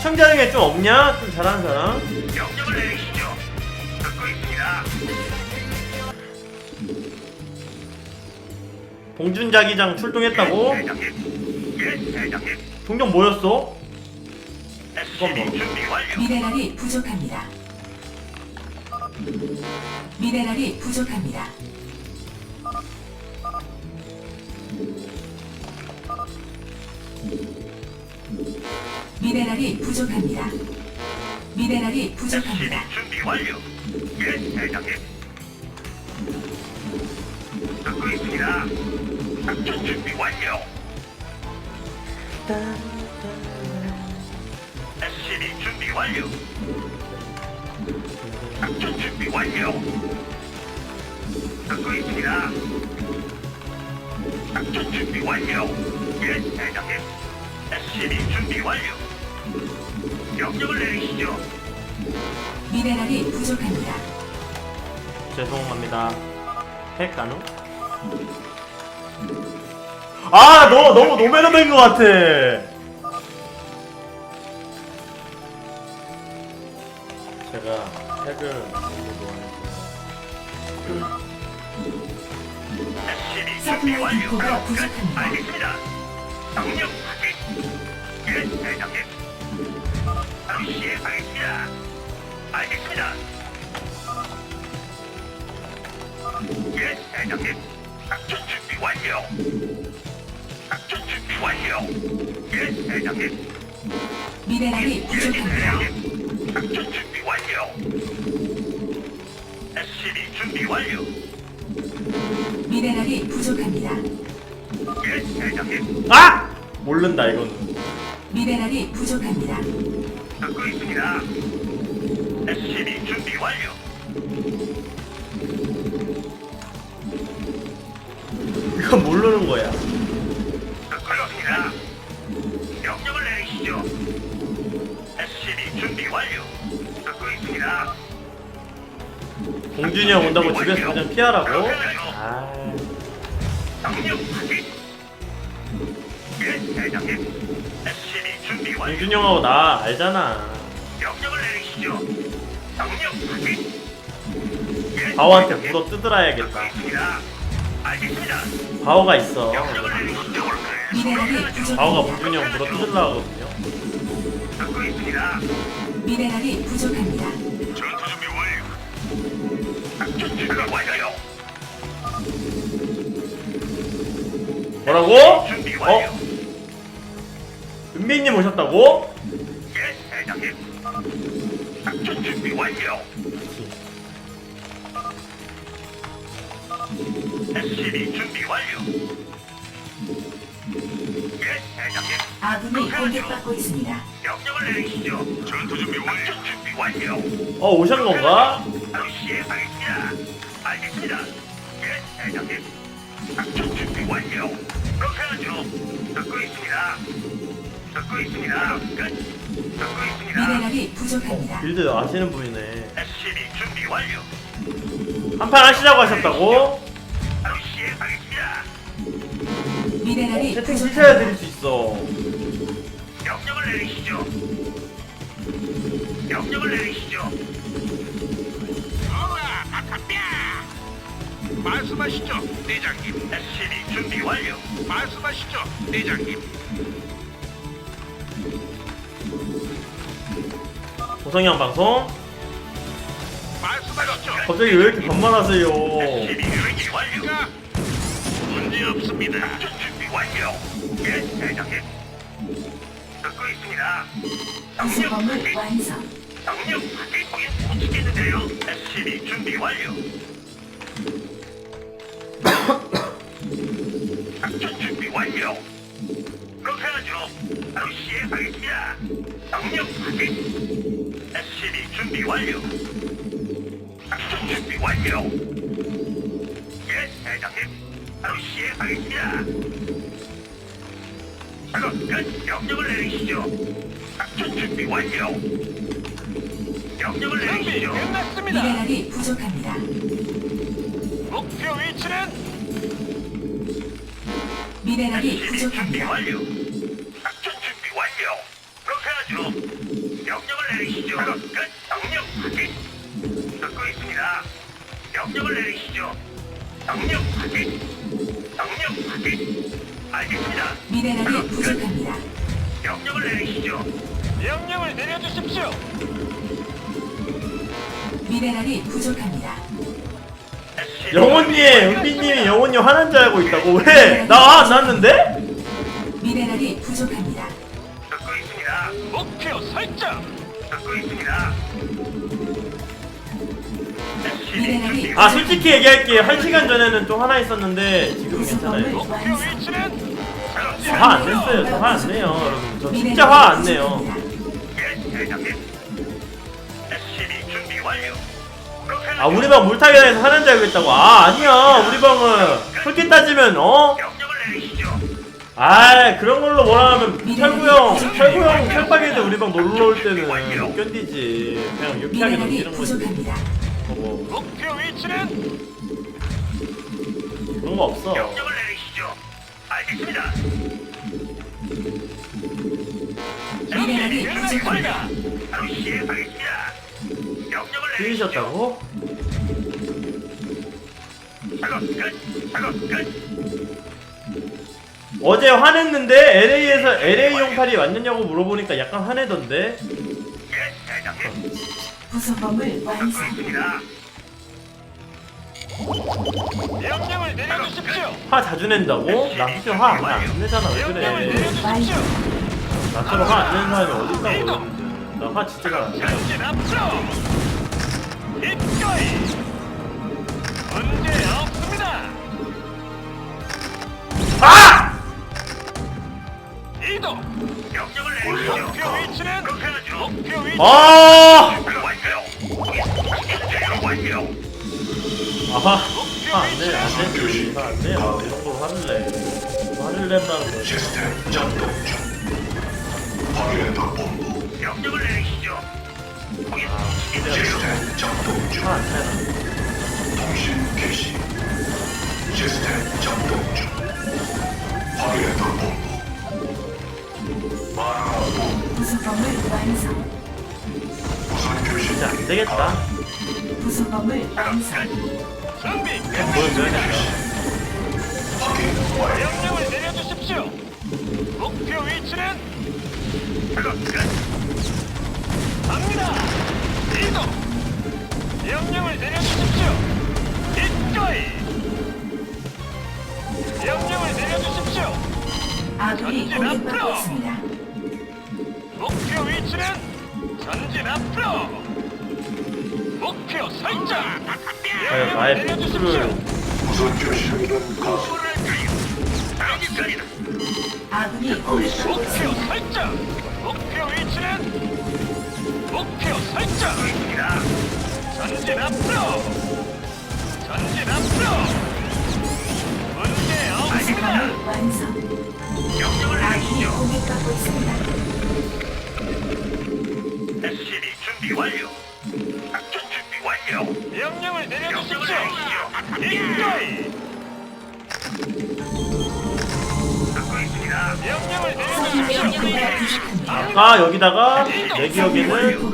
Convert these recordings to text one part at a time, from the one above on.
시청자 중에 좀 없냐? 좀 잘하는 사람? 명령을 내리시죠. 듣고 있습니다. 봉준 자기장 출동했다고? 대장님. 예, 대장님. 종종 뭐였어? 완료. 미네랄이 부족합니다. 미네랄이 부족합니다. 미네랄이 부족합니다. 미네랄이 부족합니다. 준비 완료. 예, 대장님. 듣고 있습니다. 작전 준비 완료. SCB 준비 완료. 작전 준비 완료. 듣고 있습니다. 작전 준비 완료. 예, 대장님. SCB 준비 완료. 명령을 내리시죠. 미네랄이 부족합니다. 죄송합니다. 핵 가능? 아, 너 너무 노매너맨 것 같아. 제가 핵을 너무 좋아해서. 서플라이. 디포가 부족합니다. 알겠습니다. 명령 확인. 예, 대장님. 바로 시행하겠습니다. 알겠습니다. 예, 대장님. 작전 준비 완료. 작전 준비 완료. 예, 대장님. 미네랄이 예, 부족합니다. 작전 준비 완료. SCB 준비 완료. 미네랄이 부족합니다. 예, 대장님. 아! 모른다 이건. 미네랄이 부족합니다. 듣고 있습니다. SCB 준비 완료. 이건 모르는 거야. 듣고 있습니다. 명령을 내리시죠. SCB 준비 완료. 듣고 있습니다. 봉준이 형 온다고 집에서 그냥 피하라고? 아, 명령 확인. 예, 대장님. SCB 준비 완료. 봉준이 형하고 나 알잖아. 명령을 내리시죠. 명령 확인. 예, 바오한테 대장님. 물어 뜯으라야겠다. 알겠습니다. 바오가 있어. 명령을 내리시죠. 미네랄이 바오가. 봉준이 형 물어 뜯으려 하거든요. 듣고 있습니다. 미네랄이 부족합니다. 전투 준비 완료. 작전 준비 완료. 뭐라고? 준비 완료. 어? 은비님 오셨다고? 예, 대장님. 작전 준비 완료. SCB 준비 완료. 예, 대장님. 아군이 공격받고 있습니다. 명령을 내리시죠. 전투 준비 완료. 작전 준비 완료. 어 오신 건가? 바로 시행하겠습니다. 알겠습니다. 예, 대장님. 작전 준비 완료. 그렇게 하죠. 듣고 있습니다. 듣고 있습니다. 끝. 듣고 있습니다. 미네랄이 부족합니다. 빌드 아시는 분이네. SCB 준비 완료. 한판 하시자고 하셨다고? 바로 시행하겠습니다. 미네랄이 채팅 실체해 드릴 부족합니다. 수 있어. 명령을 내리시죠. 명령을 내리시죠. 말씀하시죠, 대장님. SCB 준비 완료. 말씀하시죠, 대장님. 고성형 방송? 말씀하시죠. 갑자기 왜 이렇게 반말하세요? SCB 준비 완료. 자, 문제 없습니다. 준비 완료. 예, 대장님. 듣고 있습니다. 확인. 완성. 명령 확인. 못 지겠는데요. SCB 준비 완료. 작전 준비 완료. 그렇게 하죠. 바로 시행하겠습니다. 명령 확인. SCB 준비 완료. 작전 준비 완료. 예, 대장님. 바로 시행하겠습니다. 작업 끝. 명령을 내리시죠. 작전 준비 완료. 명령을 내리시죠. 끝났습니다. 미네랄이 부족합니다. 목표 위치는 미네랄이 준비 부족합니다. 완료. 작전 준비 완료. 그렇게 하죠. 내리시죠. 작업 끝. 명령 확인. 듣고 있습니다. 명령을 내리시죠. 명령 확인. 명령 확인. 알겠습니다. 미네랄이 부족합니다. 명령을 내리시죠. 명령을 내려주십시오. 미네랄이 부족합니다. 영호님, 은비님이 영호님 화난 줄 알고 있다고 왜? 나 안 났는데? 미네랄이 부족합니다. 듣고 있습니다. 목표 설정. 듣고 있습니다. 미네랄이 아 솔직히 얘기할게요. 한 시간 전에는 또 하나 있었는데 지금 괜찮아요. 목표 위치는 화안 냈어요. 저 화 안 내요, 여러분. 저 진짜 화 안 내요. 예, 대장님. 아 우리 방 물타기단에서 하는 줄 알고 있다고. 아 아니야. 우리 방은 그렇게 따지면 어? 아 그런 걸로 뭐라 하면 철구형, 철구형 철박이들 우리 방 놀러 올 때는 못 견디지. 그냥 유쾌하게 넘기는 거지. 부족합니다. 뭐 목표 위치는 그런 거 없어. 명령을 내리시죠. 알겠습니다. 미네랄이 부족합니다. 바로 시행하겠습니다. 명령을. 들리셨다고? 작업 끝. 작업 끝. 어제 화냈는데 LA에서 LA 용팔이 왔느냐고 물어보니까 약간 화내던데. 예, 대장님. 듣고. 있습니다. 명령을 내려주십시오. 화 자주 낸다고? 나 사실 화안 내잖아 왜 명령을 그래? 내려주십시오. 나처럼 화 안 내는 사람이 어디 있다고? 나화 진짜 잘안 내. 전진 앞으로. 이거이. 문제 없습니다. 아! 이동. 명령을 내리시죠. 목표 위치는. 목표 위치. 아! 작업 완료. 작업 완료. 아하 내, 안 내지. 화안 내. 뭐 이런 거 화를 내. 화를 낸다는 거지. 시스템 작동 되겠다. 부속범을 완성. 준비 끝. 보여줘야겠다. 확인 완료. 명령을 내려주십시오. 목표 위치는 작업 끝. 갑니다. 이동. 명령을 내려주십시오. 이거이. 명령을 내려주십시오. 아군이 공격받고 있습니다. 목표 위치는 전진 앞으로. 목표 설정. 명령을 나의. 복수를. 알겠습니다. 아군이 공격받고 목표 있습니다. 설정. 목표 위치는 목표 설정. 있습니다. 전진 앞으로. 전진 앞으로. 문제 없습니다. 부속범을 완성. 명령을 아군이 내리시죠. 공격받고 있습니다. SCB 준비 완료. 아까 여기다가 내 기억에는.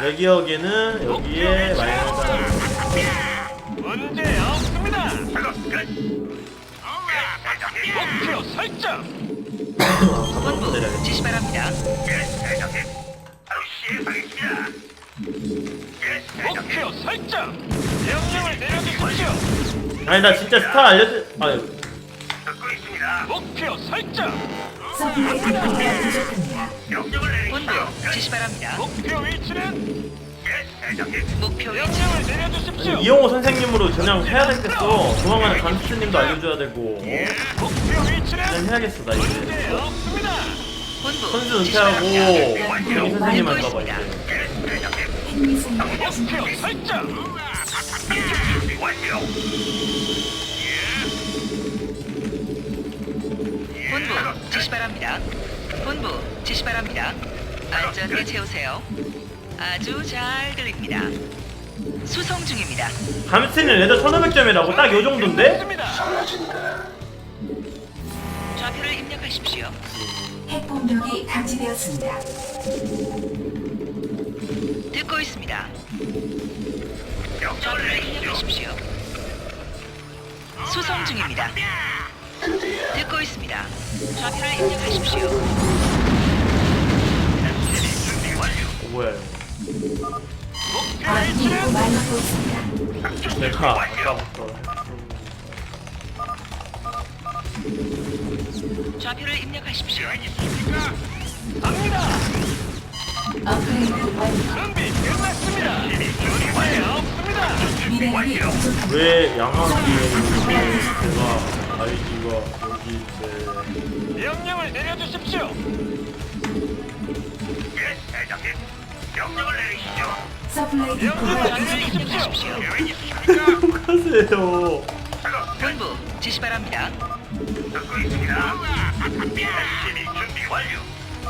내 기억에는 여기에 마이너스가 문제 없습니다. 아니 나 진짜 스타 알려드. 아니 듣고 있습니다. 목표 설정. 서플라이 디포가 부족합니다. 명령을 본부 내리시죠. 지시 바랍니다. 목표 위치는 예, 대장님. 목표 위치 명령을 내려주십시오. 이용호 선생님으로 전향 해야 되겠어. 조만간에 감스트님도 알려줘야 되고. 목표 위치는 그냥 해야겠어 나 이제. 문제 없습니다. 본부 선수 지시 은퇴하고 바랍니다. 정희 선생님 할까봐. 이제. 예, 대장님. 목표. 설정. 완료. 본부 지시 바랍니다. 본부 지시 바랍니다. 안전대 채우세요. 아주 잘 들립니다. 수송 중입니다. 감스트는 레더 1500점이라고 딱 요 정도인데? 좌표를 입력하십시오. 핵 공격이 감지되었습니다. 듣고 있습니다. 명령을. 입력하십시오. 수송 중입니다. 듣고 있습니다. 좌표를 입력하십시오. 어, 뭐야 이거. 아군이 공격받고 있습니다. 내가. 아까부터 좌표를 입력하십시오. 갑니다. 완료. 준비 끝났습니다. 준비 완료. 없습니다. 부족합니다. 왜 양아기에 내가 아이디가 여기 있는데 명령을 내려주십시오. 예, 대장님. 명령을 내리시죠. 서플라이 명령을 디포가. 입력하십시오. 계획 있으십니까? 하세요 작업 끝. 본부 지시 바랍니다. 듣고 있습니다. SCB 준비 완료.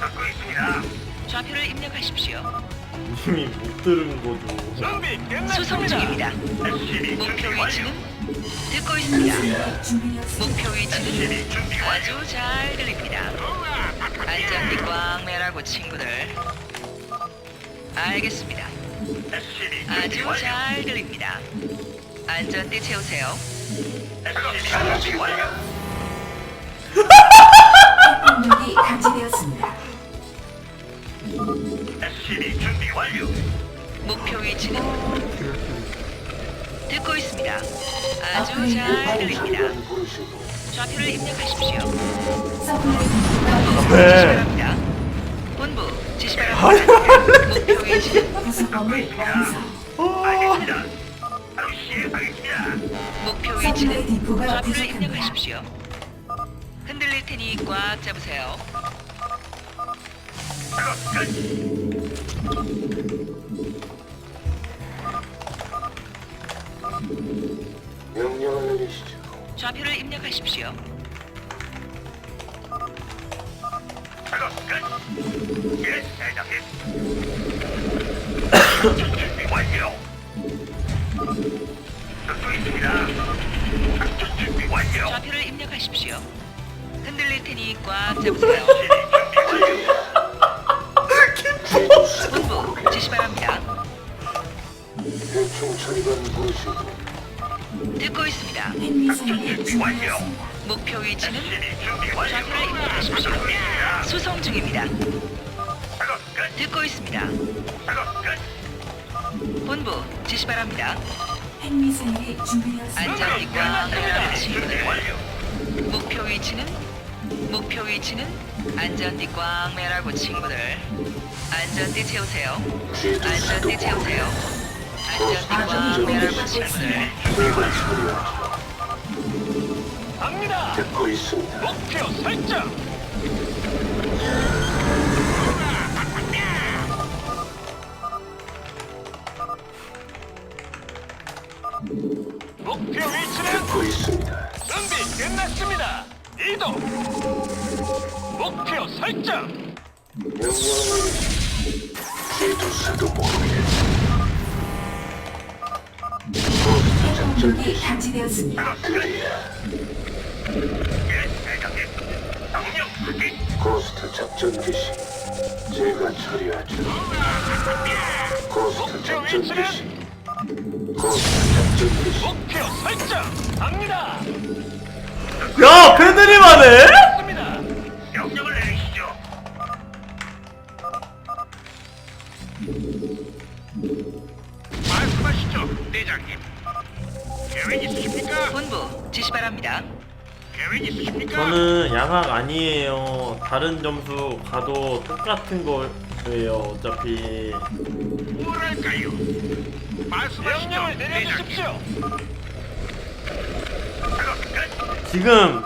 듣고 있습니다. 좌표를 입력하십시오. 이미 못 들은 거죠 준비 수송 끝났습니다. 중입니다. SCB 목표 준비 완료. 위치는 듣고 있습니다. 목표 위치는 SCB 준비 완료. 아주 잘 들립니다. 안전띠 꽉 매라고 친구들. 알겠습니다. SCB 준비 아주 완료. 잘 들립니다. 안전띠 채우세요. SCB 준비 완료. 핵공격이 감지되었습니다. SCB 준비 완료. 목표 위치는 듣고 있습니다. 아주 잘. 들립니다. 좌표를 입력하십시오. 지시 네. 바랍니다. 본부 지시 바랍니다. 목표 위치는 부속범을 완성. 알겠습니다. 바로 시행하겠습니다. 목표 서플라이 위치는 디포가 좌표를. 입력하십시오. 흔들릴 테니 꽉 잡으세요. 작업 끝. 명령을 내리시죠. 좌표를 입력하십시오. 작업 끝. 예, 대장님. 준비 완료. 듣고 있습니다. 작전 준비 완료. 좌표를 입력하십시오. 흔들릴 테니 꽉 잡으세요. 듣고 있습니다. 준비되었습니다. 목표 위치는 준비 완료. 좌표를 입력하십시오. 수송 중입니다. 작업 끝. 듣고 있습니다. 작업 끝. 본부 지시 바랍니다. 핵미사일이 준비되었습니다. 안전띠 꽉 매라고 준비 친구들. 완료. 목표 위치는 목표 위치는 안전띠 꽉 매라고 친구들. 안전띠 채우세요. 안전띠 채우세요. 꽉 매라고 친구들. 제발 처리하죠. 갑니다. 듣고 있습니다. 목표 설정. 목표 위치는 듣고 있습니다. 준비 끝났습니다. 이동. 목표 설정. 명령을 모르게. 고 개시 감지되었습니다. 고스트 작전 개시 제가 처리하죠. 고스트 작전 개시 고스트 작전 개시 목표 설정. 갑니다. 야 패드립 하네? 저는 양악 아니에요 다른 점수 가도 똑같은 거예요 어차피 뭐랄까요? 말씀하시죠, 명령을 대장님. 내려주십시오. 작업 끝. 지금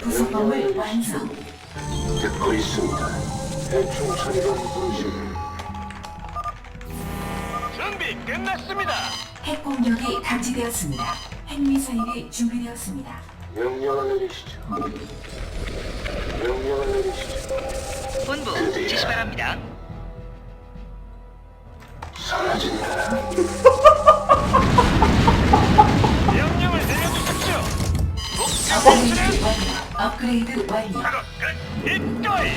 부속범을 완성. 듣고 있습니다. 대충 처리반 부르시고 준비 끝났습니다. 핵 공격이 감지되었습니다. 핵미사일이 준비되었습니다. 명령을 내리시죠. 명령을 내리시죠. 본부 지시 바랍니다. 사라진다. 명령을 내려주십시오. 업그레이드 완료. 업그레이드 완료. 작업 끝. 이거이.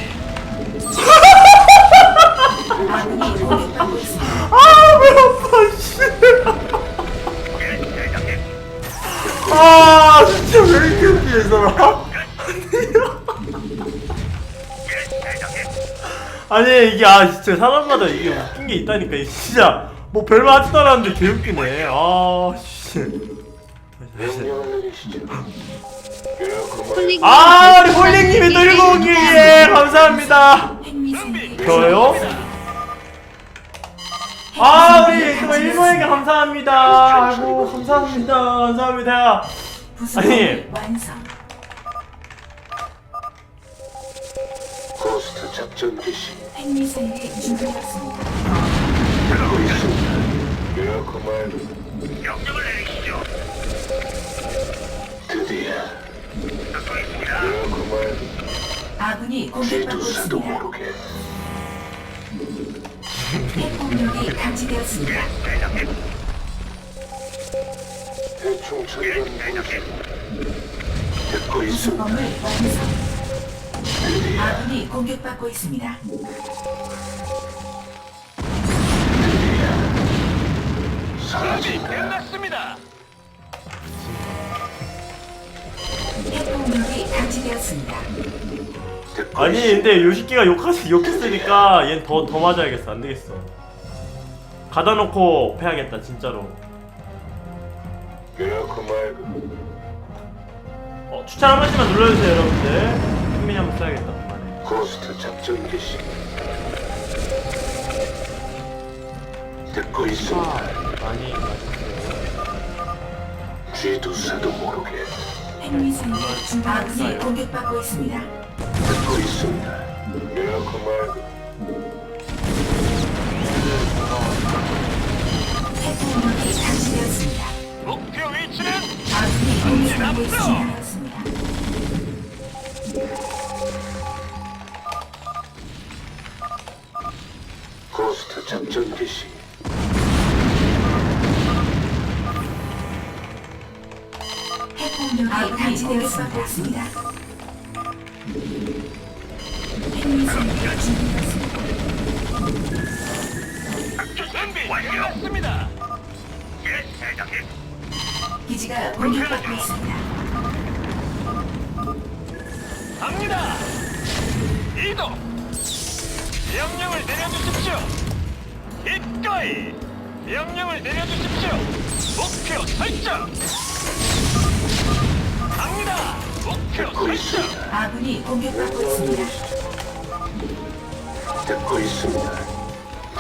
아군이 공격받고 있습니다. 아왜 아파 씨. 아 진짜 왜 이렇게 살아? 예, 대장님. 아니 이게 아 진짜 사람마다 이게 웃긴 게 있다니까 이게 진짜 뭐 별말 하지도 않았는데 개 웃기네 아 씨 명령을 내리시죠. 그렇구만. 아 우리 홀링님이 또 일곱 오기에 감사합니다 저요? 아 우리 또 일본에게 감사합니다 아이고 감사합니다 감사합니다 부수범을 완성. 고스트 작전 개시. 핵미사일이 준비되었습니다. 듣고 있습니다. 그렇구만. 명령을 내리시죠. 드디어 듣고 있습니다. 그렇구만. 아군이 공격받고 있습니다. 모르게 핵 공격이 감지되었습니다. 대장님. 대충 예, 처리는 대장님. 듣고 있습니다. 완성. 아군이 공격받고 있습니다. 준비 사라진다. 끝났습니다. 핵 공격이 감지되었습니다. 아니. 근데 요시키가 욕하시 욕했으니까 얜 더 더 맞아야겠어. 안 되겠어. 가다 놓고 패야겠다 진짜로. 그렇고 말고 어, 추천 한 번씩만 눌러주세요 여러분들. 흥민이 한번 써야겠다 그만해 고스트 작전 개시. 듣고 있습니다. 아 많이 쥐두새도 모르게. 준비 아군이 공격받고 있습니다. 듣고 있습니다. 말고 공격이 감지되었습니다. 목표 위치는 아군이 공격받고 있습니다. 고스트 작전 개시. 핵 공격이 감지되었습니다. 핵미사일이 준비되었습니다. 준비 끝났습니다. 예, 대장님. 기지가 공격받고 있습니다. 갑니다. 이동. 명령을 내려주십시오. 이거이. 명령을 내려주십시오. 목표 설정. 갑니다. 목표 듣고 설정. 있습니다. 아군이 공격받고 있습니다. 듣고 있습니다.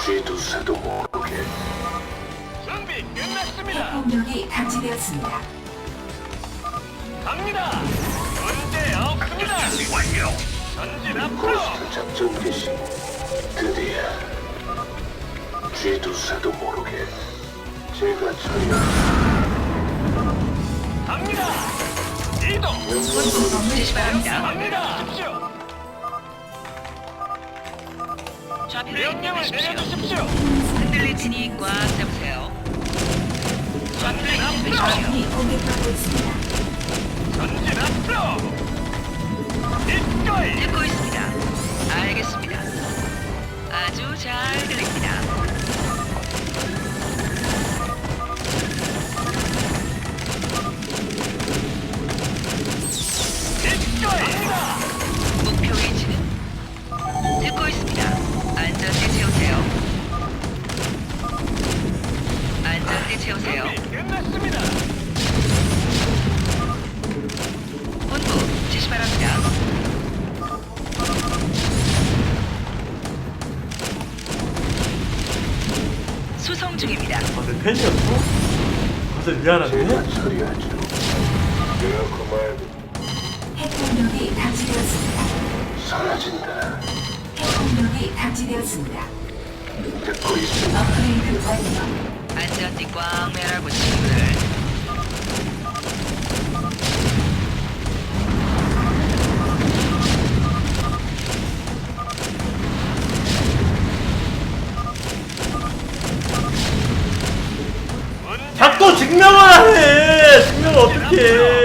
쥐두새도 모르게 준비 핵 끝났습니다. 공격이 감지되었습니다. 갑니다. 문제 없습니다. 준비 완료. 전진 앞으로. 고스트 작전 개시. 드디어 쥐두새도 모르게 제가 처리한 갑니다. 이동. 부수범을 지시 바랍니다. 갑니다. 명령을 입력하십시오. 내려주십시오. 흔들릴 테니 꽉 잡으세요. 좌표를 입력하십시오. 아군이 공격받고 있습니다. 전진 앞으로. 듣고 있습니다. 알겠습니다. 아주 잘 듣고 있습니다. 업그레이드 완료. 안전띠 꽝 매라고 친구들. 자꾸 증명을 하네! 증명을 어떻게 해!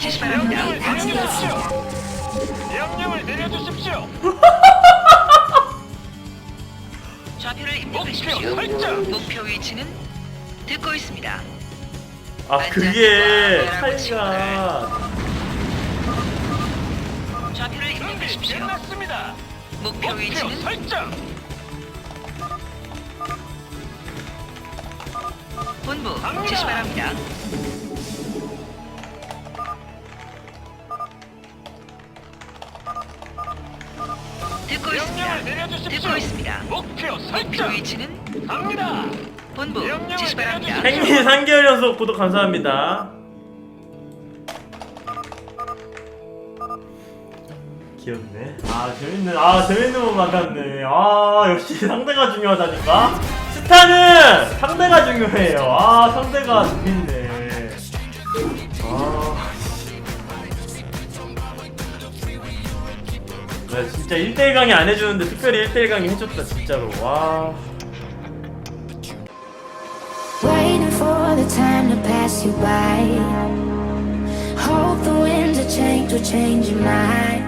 지시 바랍니다. 명령을 내려주십시오. 명령을 내려주십시오. 좌표를 목표 입력하십시오. 설정. 목표 위치는 듣고 있습니다. 아 그게 차이가 좌표를 준비 입력하십시오. 끝났습니다. 목표 목표 위치는 설정. 본부 갑니다. 지시 바랍니다. 듣고 명령을 있습니다. 내려주십시오. 듣고 있습니다. 목표 목표 설정. 위치는 갑니다. 본부 명령을 지시 바랍니다. 내려주십시오. 행리 3개월 연속 구독 감사합니다. 귀엽네. 아 재밌는 아 재밌는 분 만났네. 아 역시 상대가 중요하다니까. 스타는 상대가 중요해요. 아 상대가 재밌네. 나 진짜 1대1 강의 안 해주는데 특별히 1대1 강의 해줬다 진짜로 와 Waiting for the time to pass you by. Hope the winds of change will change your mind.